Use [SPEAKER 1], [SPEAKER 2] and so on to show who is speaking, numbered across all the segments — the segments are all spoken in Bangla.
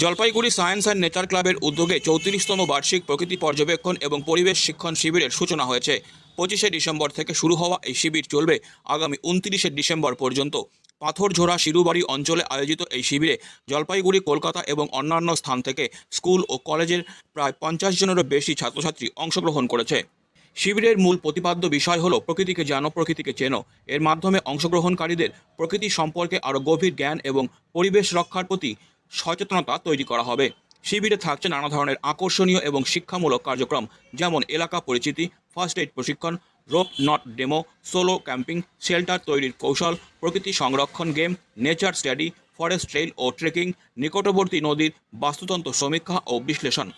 [SPEAKER 1] জলপাইগুড়ি সায়েন্স অ্যান্ড নেচার ক্লাবের উদ্যোগে চৌত্রিশতম বার্ষিক প্রকৃতি পর্যবেক্ষণ এবং পরিবেশ শিক্ষণ শিবিরের সূচনা হয়েছে। পঁচিশে ডিসেম্বর থেকে শুরু হওয়া এই শিবির চলবে আগামী উনত্রিশে ডিসেম্বর পর্যন্ত। পাথরঝোড়া শিরুবাড়ি অঞ্চলে আয়োজিত এই শিবিরে জলপাইগুড়ি, কলকাতা এবং অন্যান্য স্থান থেকে স্কুল ও কলেজের প্রায় পঞ্চাশ জনেরও বেশি ছাত্রছাত্রী অংশগ্রহণ করেছে। শিবিরের মূল প্রতিপাদ্য বিষয় হলো, প্রকৃতিকে জানো প্রকৃতিকে চেনো। এর মাধ্যমে অংশগ্রহণকারীদের প্রকৃতি সম্পর্কে আরও গভীর জ্ঞান এবং পরিবেশ রক্ষার প্রতি সচেতনতা তৈরি করা হবে। শিবিরে থাকছে নানা ধরনের আকর্ষণীয় এবং শিক্ষামূলক কার্যক্রম, যেমন এলাকা পরিচিতি ফার্স্ট এইড প্রশিক্ষণ rope knot demo solo camping shelter তৈরির কৌশল, প্রকৃতি সংরক্ষণ game nature study forest trail ও ট্রেকিং নিকটবর্তী নদীর বাস্তুতন্ত্র সমীক্ষা ও বিশ্লেষণ।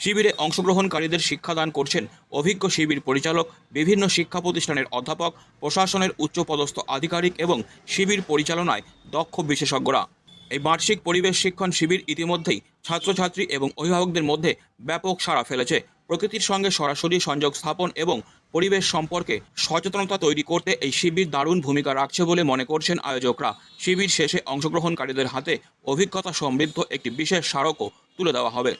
[SPEAKER 1] শিবিরে অংশগ্রহণকারীদের শিক্ষাদান করছেন অভিজ্ঞ শিবির পরিচালক, বিভিন্ন শিক্ষা প্রতিষ্ঠানের অধ্যাপক, প্রশাসনের উচ্চপদস্থ আধিকারিক এবং শিবির পরিচালনায় দক্ষ বিশেষজ্ঞরা। এই বার্ষিক পরিবেশ শিক্ষণ শিবির ইতিমধ্যেই ছাত্রছাত্রী এবং অভিভাবকদের মধ্যে ব্যাপক সাড়া ফেলেছে। প্রকৃতির সঙ্গে সরাসরি সংযোগ স্থাপন এবং পরিবেশ সম্পর্কে সচেতনতা তৈরি করতে এই শিবির দারুণ ভূমিকা রাখছে বলে মনে করছেন আয়োজকরা। শিবির শেষে অংশগ্রহণকারীদের হাতে অভিজ্ঞতা সমৃদ্ধ একটি বিশেষ স্মারকও তুলে দেওয়া হবে।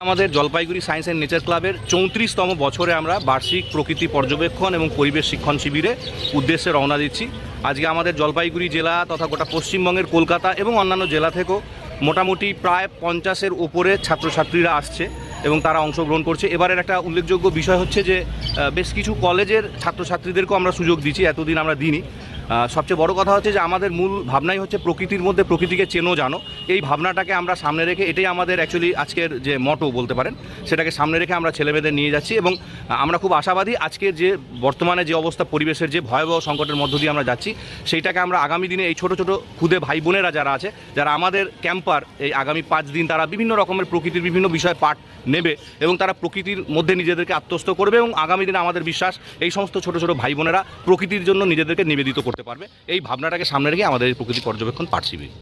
[SPEAKER 2] আমাদের জলপাইগুড়ি সায়েন্স অ্যান্ড নেচার ক্লাবের চৌত্রিশতম বছরে আমরা বার্ষিক প্রকৃতি পর্যবেক্ষণ এবং পরিবেশ শিক্ষণ শিবিরে উদ্দেশ্যে রওনা দিচ্ছি। আজকে আমাদের জলপাইগুড়ি জেলা তথা গোটা পশ্চিমবঙ্গের কলকাতা এবং অন্যান্য জেলা থেকেও মোটামুটি প্রায় পঞ্চাশের উপরে ছাত্রছাত্রীরা আসছে এবং তারা অংশগ্রহণ করছে। এবারের একটা উল্লেখযোগ্য বিষয় হচ্ছে যে বেশ কিছু কলেজের ছাত্রছাত্রীদেরকেও আমরা সুযোগ দিচ্ছি, এতদিন আমরা দিইনি। সবচেয়ে বড় কথা হচ্ছে যে আমাদের মূল ভাবনাই হচ্ছে প্রকৃতির মধ্যে প্রকৃতিকে চেনো, জানো। এই ভাবনাটাকে আমরা সামনে রেখে এটাই আমাদের অ্যাকচুয়ালি আজকের যে মটো বলতে পারেন, সেটাকে সামনে রেখে আমরা ছেলেমেয়েদের নিয়ে যাচ্ছি এবং আমরা খুব আশাবাদী আজকের যে বর্তমানে যে অবস্থা, পরিবেশের যে ভয়াবহ সংকটের মধ্য দিয়ে আমরা যাচ্ছি, সেইটাকে আমরা আগামী দিনে এই ছোট ছোট খুদে ভাই বোনেরা যারা আছে, যারা আমাদের ক্যাম্পার এই আগামী পাঁচ দিন তারা বিভিন্ন রকমের প্রকৃতির বিভিন্ন বিষয়ে পাঠ নেবে এবং তারা প্রকৃতির মধ্যে নিজেদেরকে আত্মস্থ করবে এবং আগামী দিনে আমাদের বিশ্বাস, এই সমস্ত ছোট ছোট ভাই বোনেরা প্রকৃতির জন্য নিজেদেরকে নিবেদিত করতে পারবে। এই ভাবনাটাকে সামনে রেখে আমাদের এই প্রকৃতি পর্যবেক্ষণ পার্সিবি